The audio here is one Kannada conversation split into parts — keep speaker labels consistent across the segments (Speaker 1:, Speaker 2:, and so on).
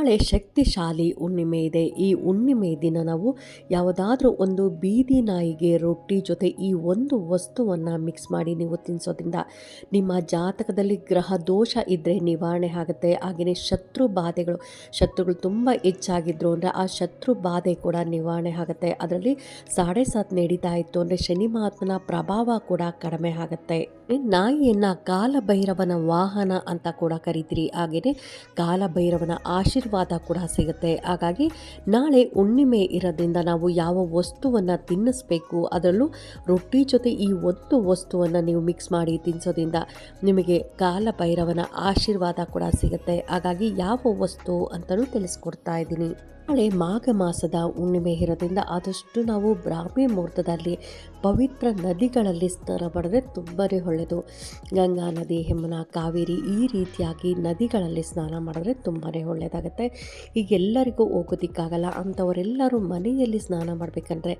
Speaker 1: ನಾಳೆ ಶಕ್ತಿಶಾಲಿ ಹುಣ್ಣಿಮೆ ಇದೆ. ಈ ಹುಣ್ಣಿಮೆ ದಿನ ನಾವು ಯಾವುದಾದ್ರೂ ಒಂದು ಬೀದಿ ನಾಯಿಗೆ ರೊಟ್ಟಿ ಜೊತೆ ಈ ಒಂದು ವಸ್ತುವನ್ನು ಮಿಕ್ಸ್ ಮಾಡಿ ನೀವು ತಿನ್ನಿಸೋದ್ರಿಂದ ನಿಮ್ಮ ಜಾತಕದಲ್ಲಿ ಗ್ರಹ ದೋಷ ಇದ್ದರೆ ನಿವಾರಣೆ ಆಗುತ್ತೆ. ಹಾಗೆಯೇ ಶತ್ರು ಬಾಧೆಗಳು, ಶತ್ರುಗಳು ತುಂಬ ಹೆಚ್ಚಾಗಿದ್ರು ಅಂದರೆ ಆ ಶತ್ರು ಬಾಧೆ ಕೂಡ ನಿವಾರಣೆ ಆಗುತ್ತೆ. ಅದರಲ್ಲಿ ಸಾಡೆ ಸಾತ್ ನಡೀತಾ ಇತ್ತು ಅಂದರೆ ಶನಿ ಮಹಾತ್ಮನ ಪ್ರಭಾವ ಕೂಡ ಕಡಿಮೆ ಆಗುತ್ತೆ. ನಾಯಿಯನ್ನು ಕಾಲಭೈರವನ ವಾಹನ ಅಂತ ಕೂಡ ಕರಿತೀರಿ. ಹಾಗೆಯೇ ಕಾಲಭೈರವನ ಆಶೀರ್ವಾದ ಕೂಡ ಸಿಗುತ್ತೆ. ಹಾಗಾಗಿ ನಾಳೆ ಹುಣ್ಣಿಮೆ ಇರೋದ್ರಿಂದ ನಾವು ಯಾವ ವಸ್ತುವನ್ನು ತಿನ್ನಿಸ್ಬೇಕು, ಅದರಲ್ಲೂ ರೊಟ್ಟಿ ಜೊತೆ ಈ ಒಂದು ವಸ್ತುವನ್ನು ನೀವು ಮಿಕ್ಸ್ ಮಾಡಿ ತಿನ್ನಿಸೋದ್ರಿಂದ ನಿಮಗೆ ಕಾಲ ಭೈರವನ ಆಶೀರ್ವಾದ ಕೂಡ ಸಿಗುತ್ತೆ. ಹಾಗಾಗಿ ಯಾವ ವಸ್ತು ಅಂತಲೂ ತಿಳಿಸ್ಕೊಡ್ತಾ ಇದ್ದೀನಿ. ನಾಳೆ ಮಾಘ ಮಾಸದ ಹುಣ್ಣಿಮೆ ಇರೋದ್ರಿಂದ ಆದಷ್ಟು ನಾವು ಬ್ರಾಹ್ಮಿ ಮುಹೂರ್ತದಲ್ಲಿ ಪವಿತ್ರ ನದಿಗಳಲ್ಲಿ ಸ್ನಾನ ಪಡೆದ್ರೆ ತುಂಬಾ ಒಳ್ಳೆಯದು ಗಂಗಾ ನದಿ, ಯಮುನಾ, ಕಾವೇರಿ ಈ ರೀತಿಯಾಗಿ ನದಿಗಳಲ್ಲಿ ಸ್ನಾನ ಮಾಡಿದ್ರೆ ತುಂಬಾ ಒಳ್ಳೆಯದಾಗುತ್ತೆ ಈಗ ಎಲ್ಲರಿಗೂ ಹೋಗೋದಿಕ್ಕಾಗಲ್ಲ, ಅಂಥವರೆಲ್ಲರೂ ಮನೆಯಲ್ಲಿ ಸ್ನಾನ ಮಾಡಬೇಕಂದ್ರೆ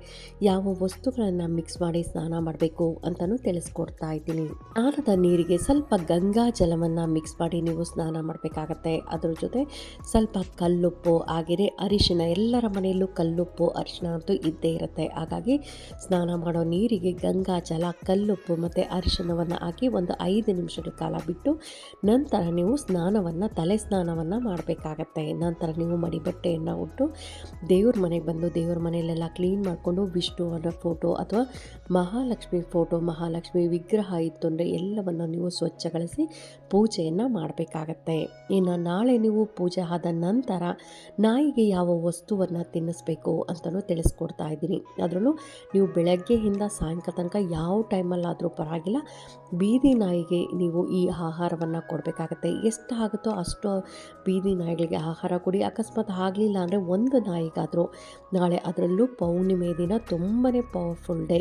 Speaker 1: ಯಾವ ವಸ್ತುಗಳನ್ನು ಮಿಕ್ಸ್ ಮಾಡಿ ಸ್ನಾನ ಮಾಡಬೇಕು ಅಂತಲೂ ತಿಳಿಸ್ಕೊಡ್ತಾ ಇದ್ದೀನಿ. ಸ್ನಾನದ ನೀರಿಗೆ ಸ್ವಲ್ಪ ಗಂಗಾ ಜಲವನ್ನು ಮಿಕ್ಸ್ ಮಾಡಿ ನೀವು ಸ್ನಾನ ಮಾಡಬೇಕಾಗತ್ತೆ. ಅದರ ಜೊತೆ ಸ್ವಲ್ಪ ಕಲ್ಲುಪ್ಪು, ಹಾಗೆಯೇ ಅರಿಶಿನ ಎಲ್ಲರ ಮನೆಯಲ್ಲೂ ಕಲ್ಲುಪ್ಪು ಅರಿಶಿನ ಅಂತೂ ಇದ್ದೇ ಇರುತ್ತೆ. ಹಾಗಾಗಿ ಸ್ನಾನ ಮಾಡೋ ನೀರಿಗೆ ಗಂಗಾ, ಜಲ, ಕಲ್ಲುಪ್ಪು ಮತ್ತು ಅರಿಶಿನವನ್ನು ಹಾಕಿ ಒಂದು ಐದು ನಿಮಿಷದ ಕಾಲ ಬಿಟ್ಟು ನಂತರ ನೀವು ಸ್ನಾನವನ್ನು, ತಲೆ ಸ್ನಾನವನ್ನು ಮಾಡಬೇಕಾಗತ್ತೆ. ನಂತರ ನೀವು ಮಡಿಬಟ್ಟೆಯನ್ನು ಉಟ್ಟು ದೇವ್ರ ಮನೆಗೆ ಬಂದು ದೇವ್ರ ಮನೆಯಲ್ಲೆಲ್ಲ ಕ್ಲೀನ್ ಮಾಡಿಕೊಂಡು ವಿಷ್ಣು ಅನ್ನೋ ಫೋಟೋ ಅಥವಾ ಮಹಾಲಕ್ಷ್ಮಿ ಫೋಟೋ, ಮಹಾಲಕ್ಷ್ಮಿ ವಿಗ್ರಹ ಇತ್ತು ಅಂದರೆ ಎಲ್ಲವನ್ನು ನೀವು ಸ್ವಚ್ಛಗೊಳಿಸಿ ಪೂಜೆಯನ್ನು ಮಾಡಬೇಕಾಗತ್ತೆ. ಇನ್ನು ನಾಳೆ ನೀವು ಪೂಜೆ ಆದ ನಂತರ ನಾಯಿಗೆ ಯಾವ ವಸ್ತುವನ್ನು ತಿನ್ನಿಸ್ಬೇಕು ಅಂತಲೂ ತಿಳಿಸ್ಕೊಡ್ತಾ ಇದ್ದೀನಿ. ಅದರಲ್ಲೂ ನೀವು ಬೆಳಗ್ಗೆಯಿಂದ ಸಾಯಂಕಾಲ ತನಕ ಯಾವ ಟೈಮಲ್ಲಾದರೂ ಪರವಾಗಿಲ್ಲ, ಬೀದಿ ನಾಯಿಗೆ ನೀವು ಈ ಆಹಾರವನ್ನು ಕೊಡಬೇಕಾಗತ್ತೆ. ಎಷ್ಟು ಆಗುತ್ತೋ ಅಷ್ಟು ಬೀದಿ ನಾಯಿಗಳಿಗೆ ಆಹಾರ ಕೊಡಿ. ಅಕಸ್ಮಾತ್ ಆಗಲಿಲ್ಲ ಅಂದರೆ ಒಂದು ನಾಯಿಗಾದರೂ ನಾಳೆ ಅದರಲ್ಲೂ ಪೌರ್ಣಿಮೆ ದಿನ ತುಂಬಾ ಪವರ್ಫುಲ್ ಡೇ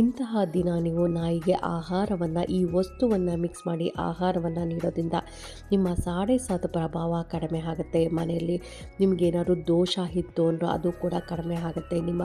Speaker 1: ಇಂತಹ ದಿನ ನೀವು ನಾಯಿಗೆ ಆಹಾರವನ್ನು, ಈ ವಸ್ತುವನ್ನು ಮಿಕ್ಸ್ ಮಾಡಿ ಆಹಾರವನ್ನು ನೀಡೋದ್ರಿಂದ ನಿಮ್ಮ ಸಾಡೆ ಸಾತು ಪ್ರಭಾವ ಕಡಿಮೆ ಆಗುತ್ತೆ. ಮನೆಯಲ್ಲಿ ನಿಮಗೇನಾದ್ರು ದೋಷ ಇತ್ತು ಅಂದರೆ ಅದು ಕೂಡ ಕಡಿಮೆ ಆಗುತ್ತೆ. ನಿಮ್ಮ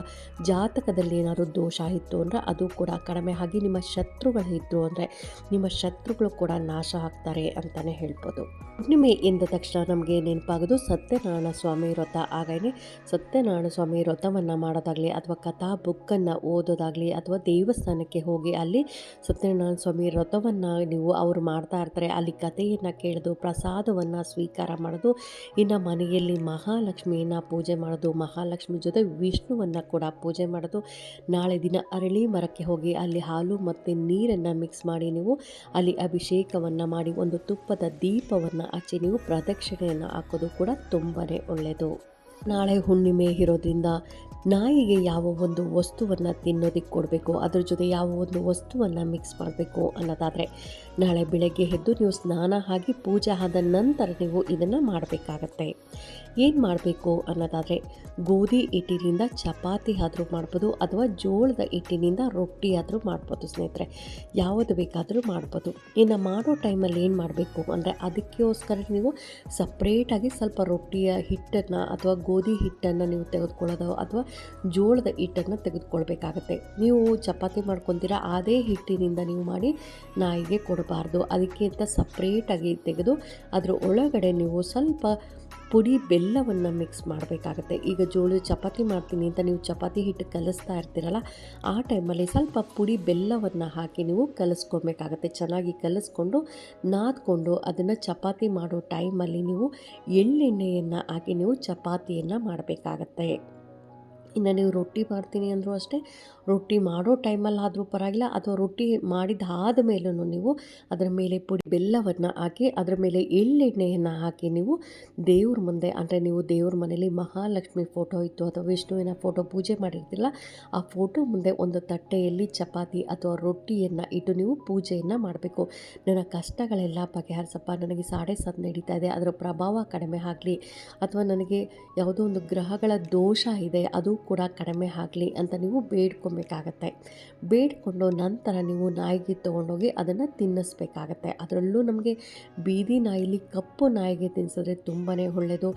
Speaker 1: ಜಾತಕದಲ್ಲಿ ಏನಾದರೂ ದೋಷ ಇತ್ತು ಅಂದರೆ ಅದು ಕೂಡ ಕಡಿಮೆ ಆಗಿ ನಿಮ್ಮ ಶತ್ರುಗಳು ಇದ್ದು ಅಂದರೆ ನಿಮ್ಮ ಶತ್ರುಗಳು ಕೂಡ ನಾಶ ಆಗ್ತಾರೆ ಅಂತಲೇ ಹೇಳ್ಬೋದು. ಹುಣ್ಣಿಮೆ ಎಂದ ತಕ್ಷಣ ನಮಗೆ ನೆನಪಾಗೋದು ಸತ್ಯನಾರಾಯಣ ಸ್ವಾಮಿ ವ್ರತ. ಹಾಗೇ ಸತ್ಯನಾರಾಯಣ ಸ್ವಾಮಿ ವ್ರತವನ್ನು ಮಾಡೋದಾಗಲಿ ಅಥವಾ ಕಥಾ ಬುಕ್ಕನ್ನು ಓದೋದಾಗಲಿ ಅಥವಾ ದೇವಸ್ಥಾನಕ್ಕೆ ಹೋಗಿ ಅಲ್ಲಿ ಸತ್ಯನಾರಾಯಣ ಸ್ವಾಮಿ ವ್ರತವನ್ನು ನೀವು ಅವರು ಮಾಡ್ತಾ ಇರ್ತಾರೆ. ಅಲ್ಲಿ ಕಥೆಯನ್ನು ಕೇಳೋದು ಪ್ರಸಾದವನ್ನು ಸ್ವೀಕಾರ ಮಾಡೋದು ಇನ್ನು ಮನೆಯಲ್ಲಿ ಮಹಾಲಕ್ಷ್ಮಿಯನ್ನು ಪೂಜೆ ಮಾಡೋದು, ಮಹಾಲಕ್ಷ್ಮಿ ಜೊತೆ ವಿಷ್ಣುವನ್ನು ಕೂಡ ಪೂಜೆ ಮಾಡೋದು. ನಾಳೆ ದಿನ ಅರಳಿ ಮರಕ್ಕೆ ಹೋಗಿ ಅಲ್ಲಿ ಹಾಲು ಮತ್ತು ನೀರನ್ನು ಮಿಕ್ಸ್ ಮಾಡಿ ನೀವು ಅಲ್ಲಿ ಅಭಿಷೇಕವನ್ನು ಮಾಡಿ ಒಂದು ತುಪ್ಪದ ದೀಪವನ್ನು ಹಚ್ಚಿ ನೀವು ಪ್ರದಕ್ಷಿಣೆಯನ್ನು ಹಾಕೋದು ಕೂಡ ತುಂಬಾ ಒಳ್ಳೆಯದು ನಾಳೆ ಹುಣ್ಣಿಮೆ ಇರೋದ್ರಿಂದ ನಾಯಿಗೆ ಯಾವ ಒಂದು ವಸ್ತುವನ್ನು ತಿನ್ನೋದಕ್ಕೆ ಕೊಡಬೇಕು, ಅದ್ರ ಜೊತೆ ಯಾವ ಒಂದು ವಸ್ತುವನ್ನು ಮಿಕ್ಸ್ ಮಾಡಬೇಕು ಅನ್ನೋದಾದರೆ ನಾಳೆ ಬೆಳಗ್ಗೆ ಎದ್ದು ನೀವು ಸ್ನಾನ ಆಗಿ ಪೂಜೆ ಆದ ನಂತರ ನೀವು ಇದನ್ನು ಮಾಡಬೇಕಾಗತ್ತೆ. ಏನು ಮಾಡಬೇಕು ಅನ್ನೋದಾದರೆ ಗೋಧಿ ಹಿಟ್ಟಿನಿಂದ ಚಪಾತಿ ಆದರೂ ಮಾಡ್ಬೋದು, ಅಥವಾ ಜೋಳದ ಹಿಟ್ಟಿನಿಂದ ರೊಟ್ಟಿ ಆದರೂ ಮಾಡ್ಬೋದು ಸ್ನೇಹಿತರೆ. ಯಾವುದು ಬೇಕಾದರೂ ಮಾಡ್ಬೋದು. ಇನ್ನು ಮಾಡೋ ಟೈಮಲ್ಲಿ ಏನು ಮಾಡಬೇಕು ಅಂದರೆ ಅದಕ್ಕೋಸ್ಕರ ನೀವು ಸಪ್ರೇಟಾಗಿ ಸ್ವಲ್ಪ ರೊಟ್ಟಿಯ ಹಿಟ್ಟನ್ನು ಅಥವಾ ಗೋಧಿ ಹಿಟ್ಟನ್ನು ನೀವು ತೆಗೆದುಕೊಳ್ಳೋದು ಅಥವಾ ಜೋಳದ ಹಿಟ್ಟನ್ನು ತೆಗೆದುಕೊಳ್ಬೇಕಾಗತ್ತೆ. ನೀವು ಚಪಾತಿ ಮಾಡ್ಕೊತೀರಾ, ಅದೇ ಹಿಟ್ಟಿನಿಂದ ನೀವು ಮಾಡಿ ನಾಯಿಗೆ ಕೊಡಬಾರ್ದು. ಅದಕ್ಕಿಂತ ಸಪ್ರೇಟಾಗಿ ತೆಗೆದು ಅದರ ಒಳಗಡೆ ನೀವು ಸ್ವಲ್ಪ ಪುಡಿ ಬೆಲ್ಲವನ್ನು ಮಿಕ್ಸ್ ಮಾಡಬೇಕಾಗತ್ತೆ. ಈಗ ಜೋಳದ ಚಪಾತಿ ಮಾಡ್ತೀನಿ ಅಂತ ನೀವು ಚಪಾತಿ ಹಿಟ್ಟು ಕಲಿಸ್ತಾ ಇರ್ತೀರಲ್ಲ, ಆ ಟೈಮಲ್ಲಿ ಸ್ವಲ್ಪ ಪುಡಿ ಬೆಲ್ಲವನ್ನು ಹಾಕಿ ನೀವು ಕಲಿಸ್ಕೊಬೇಕಾಗತ್ತೆ. ಚೆನ್ನಾಗಿ ಕಲಿಸ್ಕೊಂಡು ನಾದ್ಕೊಂಡು ಅದನ್ನು ಚಪಾತಿ ಮಾಡೋ ಟೈಮಲ್ಲಿ ನೀವು ಎಳ್ಳೆಣ್ಣೆಯನ್ನು ಹಾಕಿ ನೀವು ಚಪಾತಿಯನ್ನು ಮಾಡಬೇಕಾಗತ್ತೆ. ಇನ್ನು ನೀವು ರೊಟ್ಟಿ ಮಾಡ್ತೀನಿ ಅಂದರೂ ಅಷ್ಟೇ ರೊಟ್ಟಿ ಮಾಡೋ ಟೈಮಲ್ಲಿ ಆದರೂ ಪರವಾಗಿಲ್ಲ ಅಥವಾ ರೊಟ್ಟಿ ಮಾಡಿದಾದ ಮೇಲೂ ನೀವು ಅದರ ಮೇಲೆ ಪುಡಿ ಬೆಲ್ಲವನ್ನು ಹಾಕಿ, ಅದರ ಮೇಲೆ ಎಳ್ಳೆಣ್ಣೆಯನ್ನು ಹಾಕಿ ನೀವು ದೇವ್ರ ಮುಂದೆ, ಅಂದರೆ ನೀವು ದೇವ್ರ ಮನೇಲಿ ಮಹಾಲಕ್ಷ್ಮಿ ಫೋಟೋ ಇತ್ತು ಅಥವಾ ವಿಷ್ಣುವಿನ ಫೋಟೋ ಪೂಜೆ ಮಾಡಿರ್ತಿಲ್ಲ ಆ ಫೋಟೋ ಮುಂದೆ ಒಂದು ತಟ್ಟೆಯಲ್ಲಿ ಚಪಾತಿ ಅಥವಾ ರೊಟ್ಟಿಯನ್ನು ಇಟ್ಟು ನೀವು ಪೂಜೆಯನ್ನು ಮಾಡಬೇಕು. ನನ್ನ ಕಷ್ಟಗಳೆಲ್ಲ ಬಗೆಹರಿಸಪ್ಪ, ನನಗೆ ಸಾಡೆ ಸದ್ ನಡೀತಾ ಇದೆ, ಅದರ ಪ್ರಭಾವ ಕಡಿಮೆ ಆಗಲಿ, ಅಥವಾ ನನಗೆ ಯಾವುದೋ ಒಂದು ಗ್ರಹಗಳ ದೋಷ ಇದೆ, ಅದು ಕೂಡ ಕಡಿಮೆ ಆಗಲಿ ಅಂತ ನೀವು ಬೇಡ್ಕೊಬೇಕು. ಬೇಡ್ಕೊಬೇಕಾಗತ್ತೆ ಬೇಡಿಕೊಂಡು ನಂತರ ನೀವು ನಾಯಿಗೆ ತೊಗೊಂಡೋಗಿ ಅದನ್ನು ತಿನ್ನಿಸ್ಬೇಕಾಗತ್ತೆ. ಅದರಲ್ಲೂ ನಮಗೆ ಬೀದಿ ನಾಯಿಲಿ ಕಪ್ಪು ನಾಯಿಗೆ ತಿನ್ನಿಸಿದ್ರೆ ತುಂಬಾ ಒಳ್ಳೆಯದು.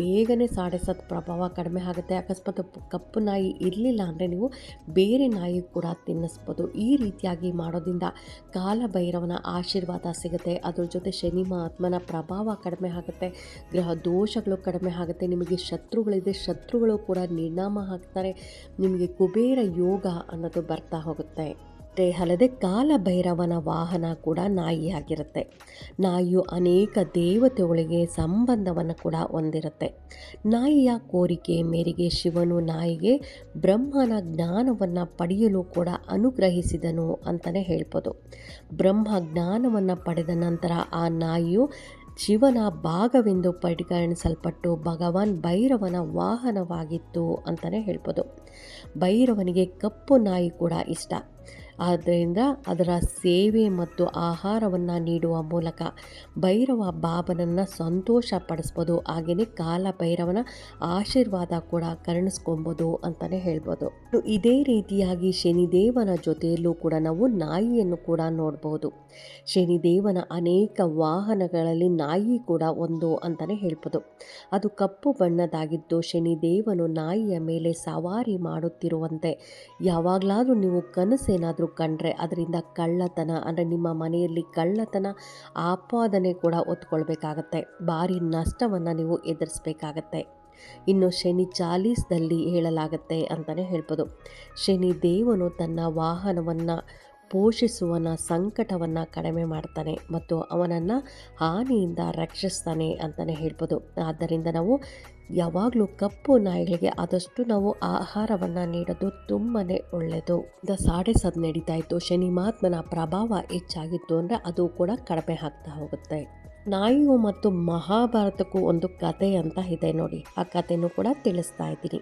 Speaker 1: ಬೇಗನೆ ಸಾಡೆ ಪ್ರಭಾವ ಕಡಿಮೆ ಆಗುತ್ತೆ. ಅಕಸ್ಮಾತ್ ಕಪ್ಪು ನಾಯಿ ಇರಲಿಲ್ಲ ಅಂದರೆ ನೀವು ಬೇರೆ ನಾಯಿ ಕೂಡ ತಿನ್ನಿಸ್ಬೋದು. ಈ ರೀತಿಯಾಗಿ ಮಾಡೋದ್ರಿಂದ ಕಾಲಭೈರವನ ಆಶೀರ್ವಾದ ಸಿಗುತ್ತೆ. ಅದ್ರ ಜೊತೆ ಶನಿ ಮಹಾತ್ಮನ ಪ್ರಭಾವ ಕಡಿಮೆ ಆಗುತ್ತೆ. ಗ್ರಹ ದೋಷಗಳು ಕಡಿಮೆ ಆಗುತ್ತೆ. ನಿಮಗೆ ಶತ್ರುಗಳಿದೆ ಶತ್ರುಗಳು ಕೂಡ ನಿರ್ನಾಮ ಹಾಕ್ತಾರೆ ನಿಮಗೆ ಕುಬೇರ ಯೋಗ ಅನ್ನೋದು ಬರ್ತಾ ಹೋಗುತ್ತೆ. ಅಷ್ಟೇ ಅಲ್ಲದೆ ಕಾಲಭೈರವನ ವಾಹನ ಕೂಡ ನಾಯಿಯಾಗಿರುತ್ತೆ. ನಾಯಿಯು ಅನೇಕ ದೇವತೆಗಳಿಗೆ ಸಂಬಂಧವನ್ನು ಕೂಡ ಹೊಂದಿರುತ್ತೆ. ನಾಯಿಯ ಕೋರಿಕೆ, ಮೇರೆಗೆ ಶಿವನು ನಾಯಿಗೆ ಬ್ರಹ್ಮನ ಜ್ಞಾನವನ್ನು ಪಡೆಯಲು ಕೂಡ ಅನುಗ್ರಹಿಸಿದನು ಅಂತಲೇ ಹೇಳ್ಬೋದು. ಬ್ರಹ್ಮ ಜ್ಞಾನವನ್ನು ಪಡೆದ ನಂತರ ಆ ನಾಯಿಯು ಶಿವನ ಭಾಗವೆಂದು ಪರಿಗಣಿಸಲ್ಪಟ್ಟು ಭಗವಾನ್ ಭೈರವನ ವಾಹನವಾಗಿತ್ತು ಅಂತಲೇ ಹೇಳ್ಬೋದು. ಭೈರವನಿಗೆ ಕಪ್ಪು ನಾಯಿ ಕೂಡ ಇಷ್ಟ. ಆದ್ದರಿಂದ ಅದರ ಸೇವೆ ಮತ್ತು ಆಹಾರವನ್ನು ನೀಡುವ ಮೂಲಕ ಭೈರವ ಬಾಬನನ್ನು ಸಂತೋಷ ಪಡಿಸ್ಬೋದು ಹಾಗೆಯೇ ಕಾಲ ಭೈರವನ ಆಶೀರ್ವಾದ ಕೂಡ ಕರುಣಿಸ್ಕೊಬೋದು ಅಂತಲೇ ಹೇಳ್ಬೋದು. ಇದೇ ರೀತಿಯಾಗಿ ಶನಿದೇವನ ಜೊತೆಯಲ್ಲೂ ಕೂಡ ನಾವು ನಾಯಿಯನ್ನು ಕೂಡ ನೋಡ್ಬೋದು. ಶನಿದೇವನ ಅನೇಕ ವಾಹನಗಳಲ್ಲಿ ನಾಯಿ ಕೂಡ ಒಂದು ಅಂತಲೇ ಹೇಳ್ಬೋದು. ಅದು ಕಪ್ಪು ಬಣ್ಣದಾಗಿದ್ದು ಶನಿದೇವನು ನಾಯಿಯ ಮೇಲೆ ಸವಾರಿ ಮಾಡುತ್ತಿರುವಂತೆ ಯಾವಾಗಲಾದರೂ ನೀವು ಕನಸೇನಾದರೂ ಕಂಡ್ರೆ ಅದರಿಂದ ಕಳ್ಳತನ, ಅಂದರೆ ನಿಮ್ಮ ಮನೆಯಲ್ಲಿ ಕಳ್ಳತನ ಆಪಾದನೆ ಕೂಡ ಒತ್ಕೊಳ್ಬೇಕಾಗತ್ತೆ ಭಾರಿ ನಷ್ಟವನ್ನು ನೀವು ಎದುರಿಸ್ಬೇಕಾಗತ್ತೆ. ಇನ್ನು ಶನಿ ಚಾಲೀಸ್ದಲ್ಲಿ ಹೇಳಲಾಗತ್ತೆ ಅಂತಲೇ ಹೇಳ್ಬೋದು. ಶನಿ ದೇವನು ತನ್ನ ವಾಹನವನ್ನು ಪೋಷಿಸುವನ ಸಂಕಟವನ್ನು ಕಡಿಮೆ ಮಾಡ್ತಾನೆ ಮತ್ತು ಅವನನ್ನು ಹಾನಿಯಿಂದ ರಕ್ಷಿಸ್ತಾನೆ ಅಂತಲೇ ಹೇಳ್ಬೋದು. ಆದ್ದರಿಂದ ನಾವು ಯಾವಾಗಲೂ ಕಪ್ಪು ನಾಯಿಗಳಿಗೆ ಆದಷ್ಟು ನಾವು ಆಹಾರವನ್ನು ನೀಡೋದು ತುಂಬಾ ಒಳ್ಳೆಯದು ದ ಸಾಡೆ ಸದ್ ನಡೀತಾ ಇತ್ತು ಶನಿ ಮಹಾತ್ಮನ ಪ್ರಭಾವ ಹೆಚ್ಚಾಗಿತ್ತು ಅಂದರೆ ಅದು ಕೂಡ ಕಡಿಮೆ ಆಗ್ತಾ ಹೋಗುತ್ತೆ. ನಾಯಿಯು ಮತ್ತು ಮಹಾಭಾರತಕ್ಕೂ ಒಂದು ಕತೆ ಅಂತ ಇದೆ ನೋಡಿ. ಆ ಕಥೆನೂ ಕೂಡ ತಿಳಿಸ್ತಾ ಇದ್ದೀನಿ.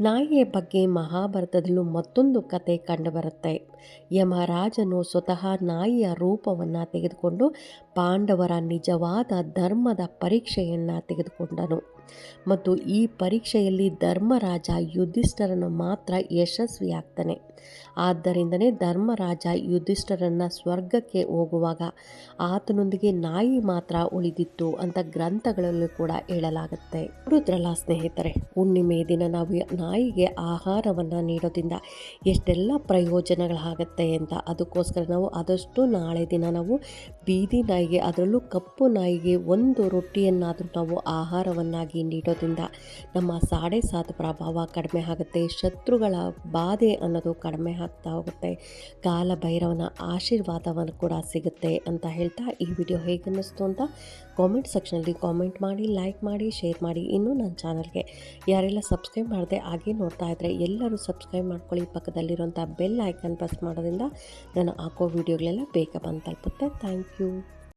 Speaker 1: ನಾಯಿಯ ಬಗ್ಗೆ ಮಹಾಭಾರತದಲ್ಲೂ ಮತ್ತೊಂದು ಕತೆ ಕಂಡುಬರುತ್ತೆ. ಯಮರಾಜನು ಸ್ವತಃ ನಾಯಿಯ ರೂಪವನ್ನು ತೆಗೆದುಕೊಂಡು ಪಾಂಡವರ ನಿಜವಾದ ಧರ್ಮದ ಪರೀಕ್ಷೆಯನ್ನು ತೆಗೆದುಕೊಂಡನು. ಮತ್ತು ಈ ಪರೀಕ್ಷೆಯಲ್ಲಿ ಧರ್ಮರಾಜ ಯುದ್ಧಿಷ್ಠರನ್ನು ಮಾತ್ರ ಯಶಸ್ವಿಯಾಗ್ತಾನೆ. ಆದ್ದರಿಂದನೇ ಧರ್ಮರಾಜ ಯುಧಿಷ್ಠರನ್ನ ಸ್ವರ್ಗಕ್ಕೆ ಹೋಗುವಾಗ ಆತನೊಂದಿಗೆ ನಾಯಿ ಮಾತ್ರ ಉಳಿದಿತ್ತು ಅಂತ ಗ್ರಂಥಗಳಲ್ಲೂ ಕೂಡ ಹೇಳಲಾಗುತ್ತೆ. ನೋಡಿದ್ರಲ್ಲ ಸ್ನೇಹಿತರೆ, ಹುಣ್ಣಿಮೆ ದಿನ ನಾವು ನಾಯಿಗೆ ಆಹಾರವನ್ನು ನೀಡೋದ್ರಿಂದ ಎಷ್ಟೆಲ್ಲ ಪ್ರಯೋಜನಗಳಾಗತ್ತೆ ಅಂತ ಅದಕ್ಕೋಸ್ಕರ ನಾವು ಆದಷ್ಟು ನಾಳೆ ದಿನ ನಾವು ಬೀದಿ ನಾಯಿಗೆ, ಅದರಲ್ಲೂ ಕಪ್ಪು ನಾಯಿಗೆ ಒಂದು ರೊಟ್ಟಿಯನ್ನಾದರೂ ನಾವು ಆಹಾರವನ್ನಾಗಿ ನೀಡೋದ್ರಿಂದ ನಮ್ಮ ಸಾಡೆ ಸಾತ್ ಪ್ರಭಾವ ಕಡಿಮೆ ಆಗುತ್ತೆ, ಶತ್ರುಗಳ ಬಾಧೆ ಅನ್ನೋದು ಕಡಿಮೆ ಆಗ್ತಾ ಹೋಗುತ್ತೆ. ಕಾಲ ಭೈರವನ ಆಶೀರ್ವಾದವನ್ನು ಕೂಡ ಸಿಗುತ್ತೆ ಅಂತ ಹೇಳ್ತಾ ಈ ವಿಡಿಯೋ ಹೇಗೆ ಅನ್ನಿಸ್ತು ಅಂತ ಕಾಮೆಂಟ್ ಸೆಕ್ಷನಲ್ಲಿ ಕಾಮೆಂಟ್ ಮಾಡಿ ಲೈಕ್ ಮಾಡಿ ಶೇರ್ ಮಾಡಿ. ಇನ್ನೂ ನನ್ನ ಚಾನಲ್ಗೆ ಯಾರೆಲ್ಲ ಸಬ್ಸ್ಕ್ರೈಬ್ ಮಾಡಿದೆ ಹಾಗೆ ನೋಡ್ತಾ ಇದ್ದರೆ ಎಲ್ಲರೂ ಸಬ್ಸ್ಕ್ರೈಬ್ ಮಾಡ್ಕೊಳ್ಳಿ. ಪಕ್ಕದಲ್ಲಿರುವಂಥ ಬೆಲ್ ಐಕನ್ ಪ್ರೆಸ್ ಮಾಡೋದ್ರಿಂದ ನಾನು ಹಾಕೋ ವಿಡಿಯೋಗಳೆಲ್ಲ ಬೇಗ ಬಂದು ತಲುಪುತ್ತೆ. Thank you